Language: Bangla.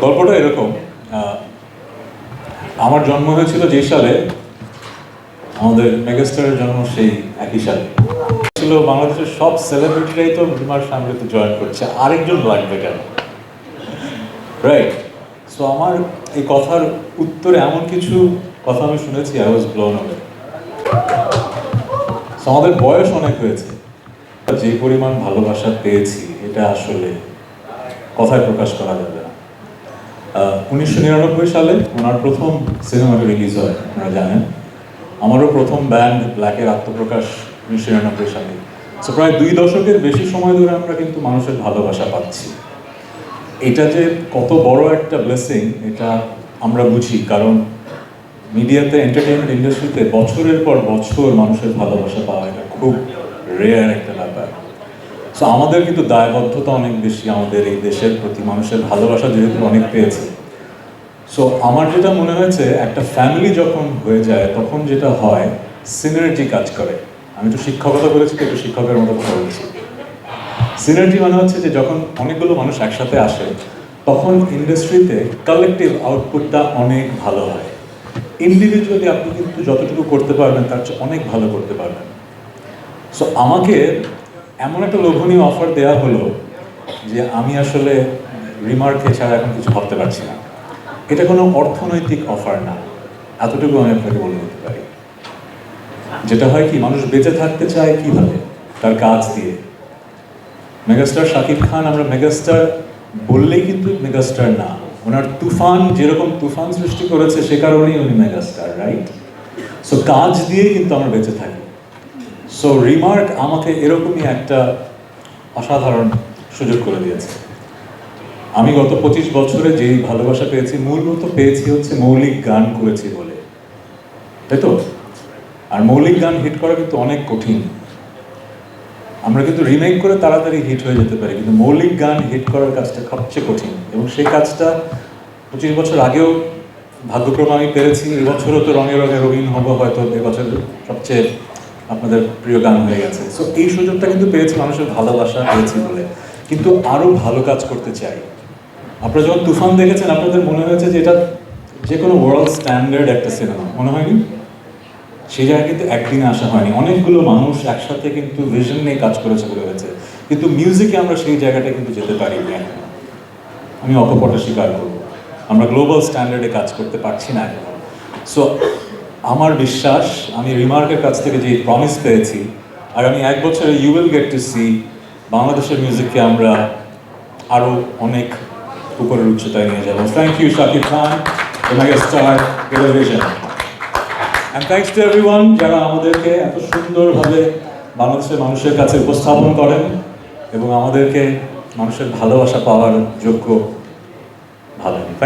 গল্পটা এরকম আমার জন্ম হয়েছিল যে সালে আমাদের মেগাস্টারের জন্ম সেই একই সালে। ছিল বাংলাদেশের সব সেলিব্রিটিরাই তো ফ্যামিলিতে জয়েন করছে আরেকজন লাগবে কেন? রাইট সো আমার এই কথার উত্তরে এমন কিছু কথা আমি শুনেছি আই ওয়াজ ব্লোন So, আমাদের বয়স অনেক হয়েছে। যে পরিমাণ ভালোবাসা পেয়েছি এটা আসলে কথায় প্রকাশ করা যাবে উনিশশো নিরানব্বই সালে ওনার প্রথম সিনেমাটি রিলিজ হয়, আপনারা জানেন। আমারও প্রথম ব্যান্ড ব্ল্যাকের আত্মপ্রকাশ উনিশশো নিরানব্বই সালে। সো প্রায় দুই দশকের বেশি সময় ধরে আমরা কিন্তু মানুষের ভালোবাসা পাচ্ছি। এটা যে কত বড় একটা ব্লেসিং এটা আমরা বুঝি, কারণ মিডিয়াতে এন্টারটেনমেন্ট ইন্ডাস্ট্রিতে বছরের পর বছর মানুষের ভালোবাসা পাওয়া এটা খুব রেয়ার একটা ব্যাপার। সো আমাদের কিন্তু দায়বদ্ধতা অনেক বেশি আমাদের এই দেশের প্রতি, মানুষের ভালোবাসা যেহেতু অনেক পেয়েছে। সো আমার যেটা মনে হয়েছে, একটা ফ্যামিলি যখন হয়ে যায়, তখন যেটা হয় সিনার্জি কাজ করে। আমি তো শিক্ষকতা করেছি, তো একটু শিক্ষকের মতো কথা বলছি। সিনার্জি মানে হচ্ছে যে, যখন অনেকগুলো মানুষ একসাথে আসে, তখন ইন্ডাস্ট্রিতে কালেকটিভ আউটপুটটা অনেক ভালো হয়। ইন্ডিভিজুয়ালি আপনি কিন্তু যতটুকু করতে পারবেন, তার চেয়ে অনেক ভালো করতে পারবেন। সো আমাকে এমন একটা লোভনীয় অফার দেওয়া হলো যে আমি আসলে রিমার্কে ছাড়া এখন কিছু ভাবতে পারছি না। এটা কোনো অর্থনৈতিক অফার না। এতটুকু আমি আপনাকে বলে দিতে পারি। যেটা হয় কি, মানুষ বেঁচে থাকতে চায় কীভাবে? তার কাজ দিয়ে। মেগাস্টার শাকিব খান, আমরা মেগাস্টার বললেই কিন্তু মেগাস্টার না। ওনার তুফান, যেরকম তুফান সৃষ্টি করেছে, সে কারণেই উনি মেগাস্টার রাইট সো কাজ দিয়ে কিন্তু আমরা বেঁচে থাকি। সো রিমার্ক আমাকে এরকমই একটা অসাধারণ সুযোগ করে দিয়েছে। আমি গত পঁচিশ বছরে যেই ভালোবাসা পেয়েছি, মূলত পেয়েছি হচ্ছে মৌলিক গান করেছি বলে। তাই তো? আর মৌলিক গান হিট করা কিন্তু অনেক কঠিন। আমরা কিন্তু রিমেক করে তাড়াতাড়ি হিট হয়ে যেতে পারি, কিন্তু মৌলিক গান হিট করার কাজটা সবচেয়ে কঠিন। এবং সেই কাজটা পঁচিশ বছর আগেও ভাগ্যক্রমে আমি পেরেছি, এবছরও তো রঙে রঙে রঙিন হব হয়তো এবছর সবচেয়ে আপনাদের প্রিয় গান হয়ে গেছে। সো এই সুযোগটা কিন্তু পেয়েছি মানুষের ভালোবাসা পেয়েছি বলে। কিন্তু আরও ভালো কাজ করতে চাই। আপনারা যখন তুফান দেখেছেন, আপনাদের মনে হয়েছে যে এটা যে কোনো ওয়ার্ল্ড স্ট্যান্ডার্ড একটা সিনেমা মনে হয়নি? সেই জায়গায় কিন্তু একদিনে আসা হয়নি। অনেকগুলো মানুষ একসাথে কিন্তু ভিশন নিয়ে কাজ করেছে বলে হয়েছে। কিন্তু মিউজিকে আমরা সেই জায়গাটা কিন্তু যেতে পারি না। আমি অকপটে স্বীকার করব। আমরা গ্লোবাল স্ট্যান্ডার্ডে কাজ করতে পারছি না এখন। সো আমার বিশ্বাস, আমি রিমার্কের কাছ থেকে যে প্রমিস পেয়েছি, আর আমি এক বছরে you will get to see বাংলাদেশের মিউজিককে আমরা আরও অনেক উপরের উচ্চতায় নিয়ে যাব। থ্যাংক ইউ শাকিব খান যারা আমাদেরকে এত সুন্দরভাবে বাংলাদেশের মানুষের কাছে উপস্থাপন করেন এবং আমাদেরকে মানুষের ভালোবাসা পাওয়ার যোগ্য ভালো থ্যাংক